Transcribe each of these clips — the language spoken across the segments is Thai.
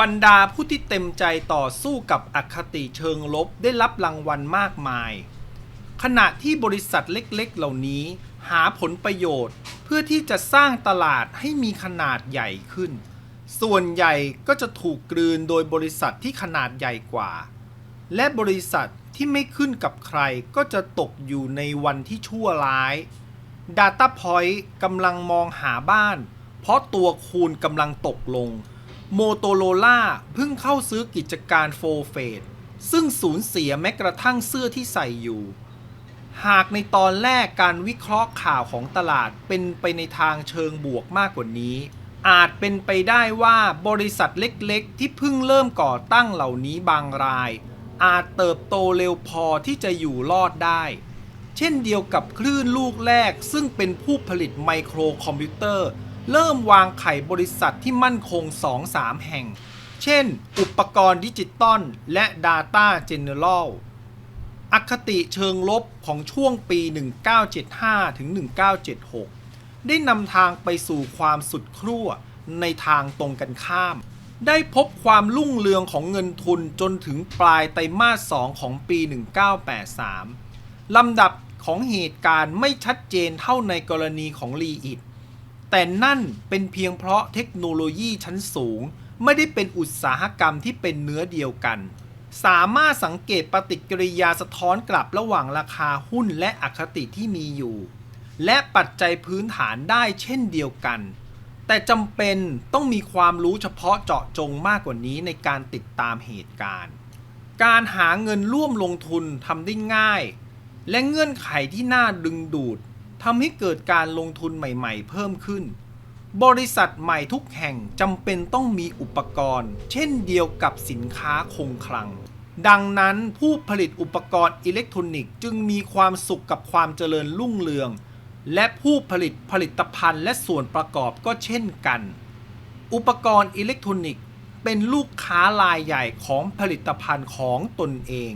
บรรดาผู้ที่เต็มใจต่อสู้กับอคติเชิงลบได้รับรางวัลมากมาย ขณะที่บริษัทเล็กๆ เหล่านี้หาผลประโยชน์ เพื่อที่จะสร้างตลาดให้มีขนาดใหญ่ขึ้น ส่วนใหญ่ก็จะถูกกลืนโดยบริษัทที่ขนาดใหญ่กว่า และบริษัทที่ไม่ขึ้นกับใครก็จะตกอยู่ในวันที่ชั่วร้าย Data Point กำลังมองหาบ้าน เพราะตัวคูณกำลังตกลง โมโตโรล่าเพิ่งเข้าซื้อกิจการโฟเฟดซึ่งสูญเสียแม้กระทั่งเสื้อที่ใส่อยู่ หากในตอนแรกการวิเคราะห์ข่าวของตลาดเป็นไปในทางเชิงบวกมากกว่านี้ อาจเป็นไปได้ว่าบริษัทเล็กๆ ที่เพิ่งเริ่มก่อตั้งเหล่านี้บางราย อาจเติบโตเร็วพอที่จะอยู่รอดได้ เช่นเดียวกับคลื่นลูกแรกซึ่งเป็นผู้ผลิตไมโครคอมพิวเตอร์ เริ่มวางไข่บริษัทที่มั่นคง 2-3 แห่ง เช่น อุปกรณ์ดิจิตอลและ Data General อคติเชิงลบของช่วงปี 1975 ถึง 1976 ได้นำทางไปสู่ความสุดครั่วในทางตรงกันข้าม ได้พบความรุ่งเรืองของเงินทุนจนถึงปลายไตรมาส 2 ของปี 1983 ลำดับของเหตุการณ์ไม่ชัดเจนเท่าในกรณีของลีอิด แต่นั่นเป็นเพียงเพราะเทคโนโลยีชั้นสูง ไม่ได้เป็นอุตสาหกรรมที่เป็นเนื้อเดียวกัน สามารถสังเกตปฏิกิริยาสะท้อนกลับระหว่างราคาหุ้นและอคติที่มีอยู่ และปัจจัยพื้นฐานได้เช่นเดียวกัน แต่จำเป็นต้องมีความรู้เฉพาะเจาะจงมากกว่านี้ในการติดตามเหตุการณ์ การหาเงินร่วมลงทุนทำได้ง่าย และเงื่อนไขที่น่าดึงดูด ทำให้เกิดการลงทุนใหม่ๆ เพิ่มขึ้น บริษัทใหม่ทุกแห่งจำเป็นต้องมีอุปกรณ์ เช่นเดียวกับสินค้าคงคลัง ดังนั้นผู้ผลิตอุปกรณ์อิเล็กทรอนิกส์จึงมีความสุขกับความเจริญรุ่งเรือง และผู้ผลิตผลิตภัณฑ์และส่วนประกอบก็เช่นกัน อุปกรณ์อิเล็กทรอนิกส์เป็นลูกค้ารายใหญ่ของผลิตภัณฑ์ของตนเอง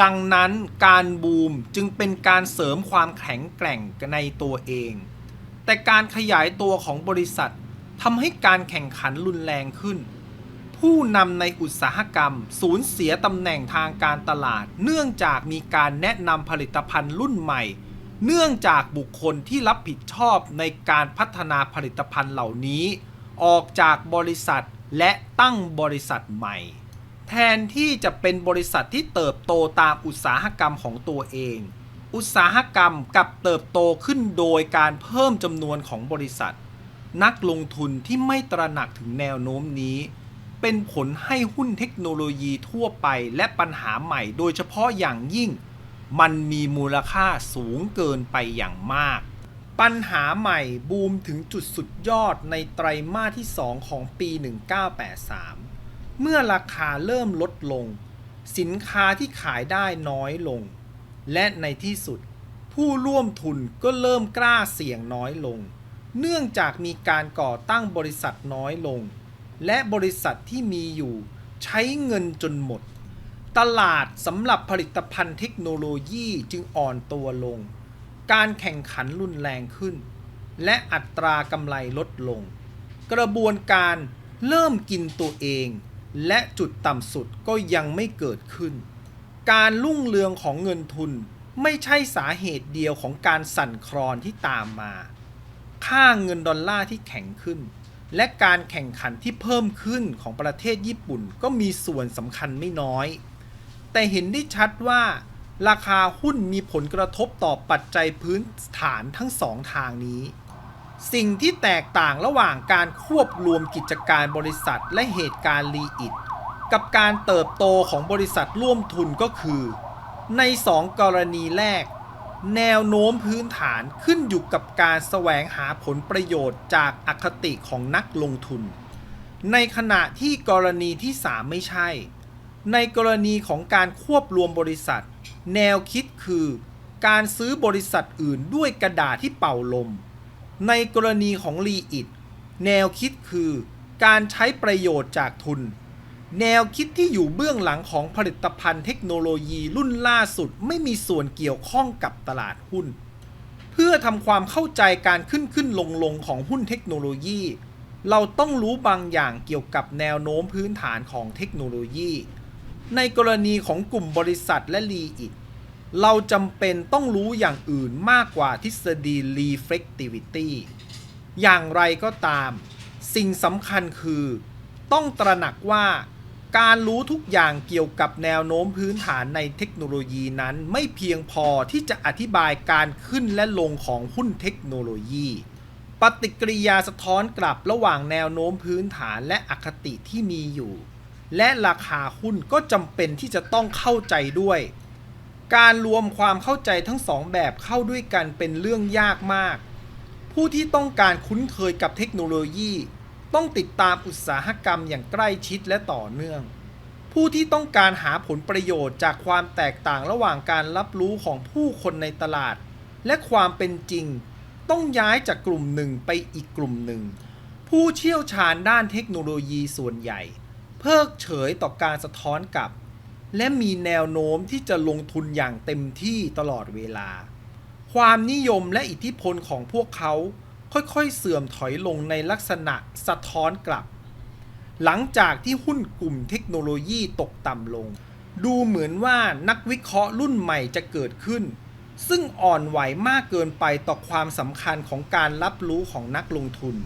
ดังนั้นการบูมจึงเป็นการเสริมความแข็งแกร่งในตัวเอง แต่การขยายตัวของบริษัททำให้การแข่งขันรุนแรงขึ้น ผู้นำในอุตสาหกรรม สูญเสียตำแหน่งทางการตลาด เนื่องจากมีการแนะนำผลิตภัณฑ์รุ่นใหม่ เนื่องจากบุคคลที่รับผิดชอบในการพัฒนาผลิตภัณฑ์เหล่านี้ ออกจากบริษัทและตั้งบริษัทใหม่ แทนที่จะเป็นบริษัทที่เติบโตตามอุตสาหกรรมของตัวเอง อุตสาหกรรมกับเติบโตขึ้นโดยการเพิ่มจำนวนของบริษัท นักลงทุนที่ไม่ตระหนักถึงแนวโน้มนี้ เป็นผลให้หุ้นเทคโนโลยีทั่วไปและปัญหาใหม่โดยเฉพาะอย่างยิ่ง มันมีมูลค่าสูงเกินไปอย่างมาก ปัญหาใหม่บูมถึงจุดสุดยอดในไตรมาสที่ 2 ของปี 1983 เมื่อราคาเริ่มลดลง สินค้าที่ขายได้น้อยลง และในที่สุด ผู้ร่วมทุนก็เริ่มกล้าเสี่ยงน้อยลง เนื่องจากมีการก่อตั้งบริษัทน้อยลง และบริษัทที่มีอยู่ใช้เงินจนหมด ตลาดสำหรับผลิตภัณฑ์เทคโนโลยีจึงอ่อนตัวลง การแข่งขันรุนแรงขึ้น และอัตรากำไรลดลง กระบวนการเริ่มกินตัวเอง และจุดต่ำสุดก็ยังไม่เกิดขึ้น การรุ่งเรืองของเงินทุนไม่ใช่สาเหตุเดียวของการสั่นคลอนที่ตามมา ค่าเงินดอลลาร์ที่แข็งขึ้น และการแข่งขันที่เพิ่มขึ้นของประเทศญี่ปุ่นก็มีส่วนสำคัญไม่น้อย แต่เห็นได้ชัดว่า ราคาหุ้นมีผลกระทบต่อปัจจัยพื้นฐานทั้งสองทางนี้ สิ่งที่แตกต่างระหว่างการควบรวมกิจการบริษัทและเหตุการณ์รีอิดกับการเติบโตของบริษัทร่วมทุนก็คือ ในสองกรณีแรก แนวโน้มพื้นฐานขึ้นอยู่กับการแสวงหาผลประโยชน์จากอคติของนักลงทุน ในขณะที่กรณีที่ 3 ไม่ใช่ ในกรณีของการควบรวมบริษัท แนวคิดคือ การซื้อบริษัทอื่นด้วยกระดาษที่เป่าลม ในกรณีของรีอิดแนวคิดคือการใช้ประโยชน์จากทุน แนวคิดที่อยู่เบื้องหลังของผลิตภัณฑ์เทคโนโลยีรุ่นล่าสุดไม่มีส่วนเกี่ยวข้องกับตลาดหุ้น เพื่อทำความเข้าใจการขึ้นขึ้นลงลงของหุ้นเทคโนโลยี เราต้องรู้บางอย่างเกี่ยวกับแนวโน้มพื้นฐานของเทคโนโลยี ในกรณีของกลุ่มบริษัทและรีอิท เราจำเป็นต้องรู้อย่างอื่นมากกว่าทฤษฎี reflectivity อย่างไรก็ตาม สิ่งสำคัญคือ ต้องตระหนักว่า การรู้ทุกอย่างเกี่ยวกับแนวโน้มพื้นฐานในเทคโนโลยีนั้นไม่เพียงพอที่จะอธิบายการขึ้นและลงของหุ้นเทคโนโลยี ปฏิกิริยาสะท้อนกลับระหว่างแนวโน้มพื้นฐานและอคติที่มีอยู่ และราคาหุ้นก็จำเป็นที่จะต้องเข้าใจด้วย การรวมความเข้าใจทั้งสองแบบเข้าด้วยกันเป็นเรื่องยากมาก ผู้ที่ต้องการคุ้นเคยกับเทคโนโลยี ต้องติดตามอุตสาหกรรมอย่างใกล้ชิดและต่อเนื่อง ผู้ที่ต้องการหาผลประโยชน์จากความแตกต่างระหว่างการรับรู้ของผู้คนในตลาด และความเป็นจริง ต้องย้ายจากกลุ่มหนึ่งไปอีกกลุ่มหนึ่ง ผู้เชี่ยวชาญด้านเทคโนโลยีส่วนใหญ่ เพิกเฉยต่อการสะท้อนกลับ และมีแนวโน้มที่จะลงทุนอย่างเต็มที่ตลอดเวลา ความนิยมและอิทธิพลของพวกเขาค่อยๆ เสื่อมถอยลงในลักษณะสะท้อนกลับ หลังจากที่หุ้นกลุ่มเทคโนโลยีตกต่ำลง ดูเหมือนว่านักวิเคราะห์รุ่นใหม่จะเกิดขึ้น ซึ่งอ่อนไหวมากเกินไปต่อความสำคัญของการรับรู้ของนักลงทุน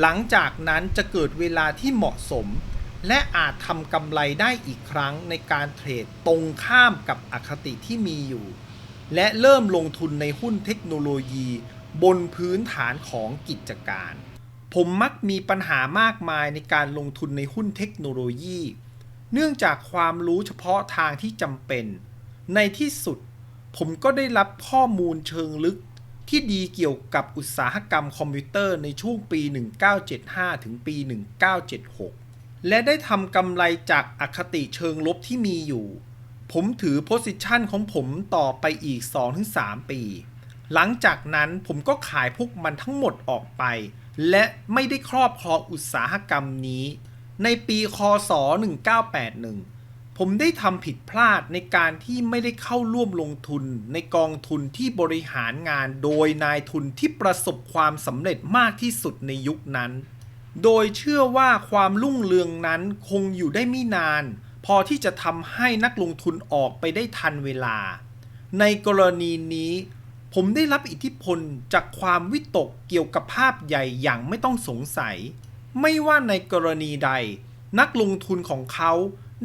หลังจากนั้นจะเกิดเวลาที่เหมาะสม และอาจทำกำไรได้อีกครั้งในการเทรดตรงข้ามกับอคติที่มีอยู่ และเริ่มลงทุนในหุ้นเทคโนโลยีบนพื้นฐานของกิจการ ผมมักมีปัญหามากมายในการลงทุนในหุ้นเทคโนโลยี เนื่องจากความรู้เฉพาะทางที่จำเป็น ในที่สุด ผมก็ได้รับข้อมูลเชิงลึกที่ดีเกี่ยวกับอุตสาหกรรมคอมพิวเตอร์ในช่วงปี 1975 ถึงปี 1976 และได้ทำกำไรจากอคติเชิงลบที่มีอยู่ ผมถือโพสิชันของผมต่อไปอีก 2-3 ปี หลังจากนั้นผมก็ขายพวกมันทั้งหมดออกไป และไม่ได้ครอบครองอุตสาหกรรมนี้ ในปีคศ 1981 ผมได้ทำผิดพลาดในการที่ไม่ได้เข้าร่วมลงทุนในกองทุนที่บริหารงานโดยนายทุนที่ประสบความสำเร็จมากที่สุดในยุคนั้น โดยเชื่อว่าความรุ่งเรืองนั้นคงอยู่ได้ไม่นาน พอที่จะทำให้นักลงทุนออกไปได้ทันเวลา ในกรณีนี้ ผมได้รับอิทธิพลจากความวิตกเกี่ยวกับภาพใหญ่อย่างไม่ต้องสงสัย ไม่ว่าในกรณีใด นักลงทุนของเขา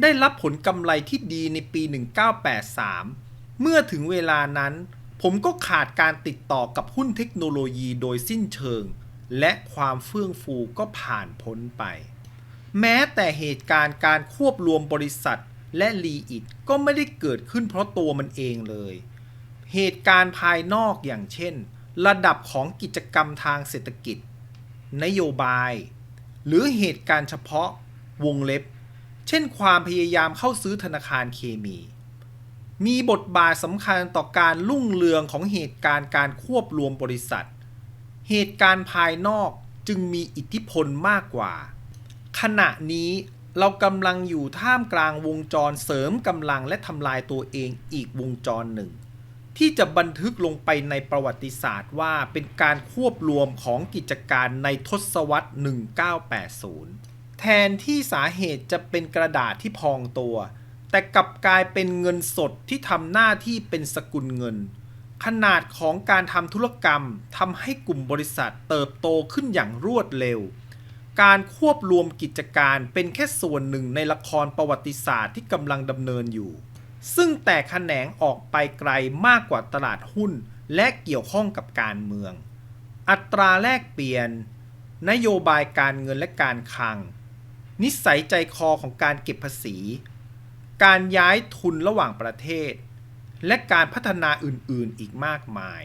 ได้รับผลกำไรที่ดีในปี 1983 เมื่อถึงเวลานั้น ผมก็ขาดการติดต่อกับหุ้นเทคโนโลยีโดยสิ้นเชิง และความเฟื่องฟูก็ผ่านพ้นไป แม้แต่เหตุการณ์การควบรวมบริษัทและรีอิทก็ไม่ได้เกิดขึ้นเพราะตัวมันเองเลย เหตุการณ์ภายนอกอย่างเช่น ระดับของกิจกรรมทางเศรษฐกิจ นโยบาย หรือเหตุการณ์เฉพาะวงเล็บ เช่นความพยายามเข้าซื้อธนาคารเคมี มีบทบาทสำคัญต่อการรุ่งเรืองของเหตุการณ์การควบรวมบริษัท เหตุการณ์ภายนอกจึงมีอิทธิพลมากกว่า ขณะนี้เรากำลังอยู่ท่ามกลางวงจรเสริมกำลังและทำลายตัวเองอีกวงจรหนึ่ง ที่จะบันทึกลงไปในประวัติศาสตร์ว่าเป็นการควบรวมของกิจการในทศวรรษ 1980 แทนที่สาเหตุจะเป็นกระดาษที่พองตัว แต่กลับกลายเป็นเงินสดที่ทำหน้าที่เป็นสกุลเงิน ขนาดของการทำธุรกรรมทำให้กลุ่มบริษัทเติบโตขึ้นอย่างรวดเร็ว การควบรวมกิจการเป็นแค่ส่วนหนึ่งในละครประวัติศาสตร์ที่กำลังดำเนินอยู่ ซึ่งแตกแขนงออกไปไกลมากกว่าตลาดหุ้น และเกี่ยวข้องกับการเมือง อัตราแลกเปลี่ยน นโยบายการเงินและการคลัง นิสัยใจคอของการเก็บภาษี การย้ายทุนระหว่างประเทศ และการพัฒนาอื่นๆอีกมากมาย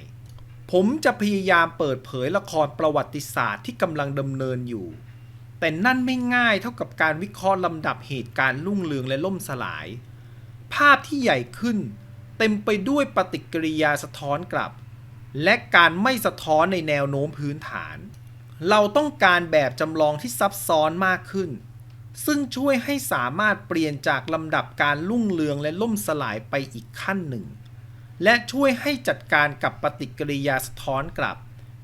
ผมจะพยายามเปิดเผยละครประวัติศาสตร์ที่กำลังดำเนินอยู่ แต่นั่นไม่ง่ายเท่ากับการวิเคราะห์ลำดับเหตุการณ์รุ่งเรืองและล่มสลาย ภาพที่ใหญ่ขึ้น เต็มไปด้วยปฏิกิริยาสะท้อนกลับ และการไม่สะท้อนในแนวโน้มพื้นฐาน เราต้องการแบบจำลองที่ซับซ้อนมากขึ้น ซึ่งช่วยให้สามารถเปลี่ยนจากลำดับการรุ่งเรืองและล่มสลายไปอีกขั้นหนึ่ง และช่วยให้จัดการกับปฏิกิริยาสะท้อนกลับ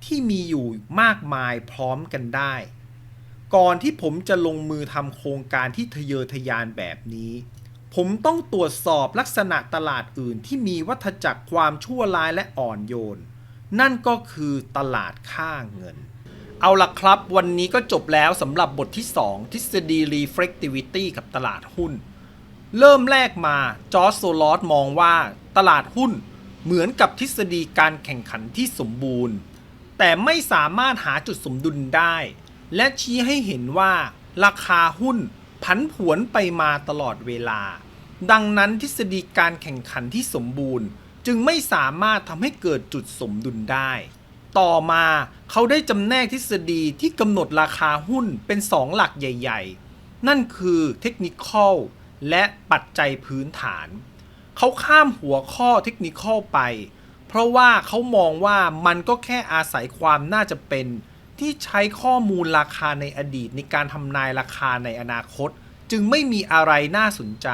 ที่มีอยู่มากมายพร้อมกันได้ ก่อนที่ผมจะลงมือทำโครงการที่ทะเยอทะยานแบบนี้ ผมต้องตรวจสอบลักษณะตลาดอื่นที่มีวัฏจักรความชั่วร้ายและอ่อนโยน นั่นก็คือตลาดค่าเงิน เอาละครับ วันนี้ก็จบแล้วสำหรับบทที่ 2 ทฤษฎี reflectivity กับตลาดหุ้น เริ่มแรกมาจอร์จโซลอสมองว่าตลาดหุ้นเหมือนกับทฤษฎีการแข่งขันที่สมบูรณ์ แต่ไม่สามารถหาจุดสมดุลได้ และชี้ให้เห็นว่า ราคาหุ้นผันผวนไปมาตลอดเวลา ดังนั้นทฤษฎีการแข่งขันที่สมบูรณ์ จึงไม่สามารถทำให้เกิดจุดสมดุลได้ ต่อมาเขาได้จำแนกทฤษฎีที่กำหนดราคาหุ้นเป็นสองหลักใหญ่ ๆ นั่นคือเทคนิคอลและปัจจัยพื้นฐาน เขาข้ามหัวข้อเทคนิคอลไป เพราะว่าเขามองว่ามันก็แค่อาศัยความน่าจะเป็นที่ใช้ข้อมูลราคาในอดีตในการทำนายราคาในอนาคต จึงไม่มีอะไรน่าสนใจ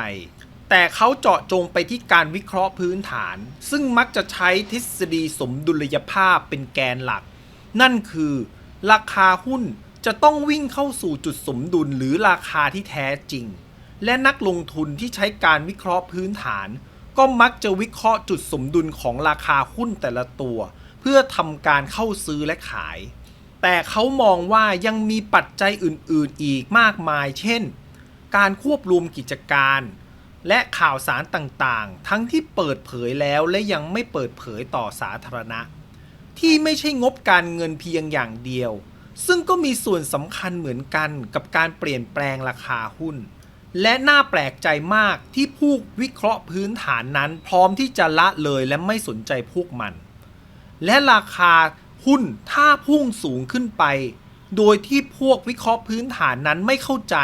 แต่เขาเจาะจงไปที่การวิเคราะห์พื้นฐาน ซึ่งมักจะใช้ทฤษฎีสมดุลยภาพเป็นแกนหลัก นั่นคือ ราคาหุ้นจะต้องวิ่งเข้าสู่จุดสมดุลหรือราคาที่แท้จริง และนักลงทุนที่ใช้การวิเคราะห์พื้นฐาน ก็มักจะวิเคราะห์จุดสมดุลของราคาหุ้นแต่ละตัว เพื่อทำการเข้าซื้อและขาย แต่เขามองว่ายังมีปัจจัยอื่น ๆ อีกมากมาย เช่น การควบรวมกิจการ และข่าวสารต่างๆ ทั้งที่เปิดเผยแล้วและยังไม่เปิดเผยต่อสาธารณะ ที่ไม่ใช่งบการเงินเพียงอย่างเดียว ซึ่งก็มีส่วนสำคัญเหมือนกันกับการเปลี่ยนแปลงราคาหุ้น และน่าแปลกใจมากที่ผู้วิเคราะห์พื้นฐานนั้น พร้อมที่จะละเลยและไม่สนใจพวกมัน และราคาหุ้นถ้าพุ่งสูงขึ้นไป โดยที่พวกวิเคราะห์พื้นฐานนั้นไม่เข้าใจ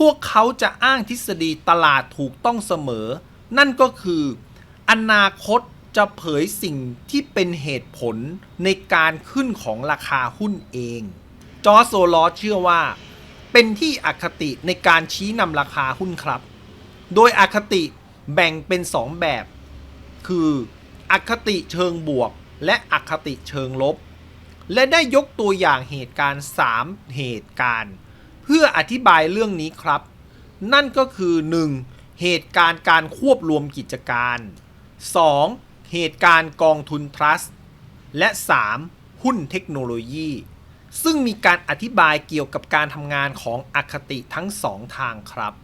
พวกเขาจะอ้างทฤษฎีตลาดถูกต้องเสมอ นั่นก็คือ อนาคตจะเผยสิ่งที่เป็นเหตุผลในการขึ้นของราคาหุ้นเอง จอโซลอเชื่อว่า เป็นที่อคติในการชี้นำราคาหุ้นครับ โดยอคติแบ่งเป็น2แบบ คืออคติเชิงบวก และอคติเชิงลบ และได้ยกตัวอย่างเหตุการณ์ 3 เหตุการณ์ พื่ออธิบายเรื่องนี้ครับ นั่นก็คือ 1. เหตุการณ์การควบรวมกิจการ 2. เหตุการณ์กองทุนทรัสต์และ 3. หุ้นเทคโนโลยี ซึ่งมีการอธิบายเกี่ยวกับการทำงานของอคติทั้งสองทางครับ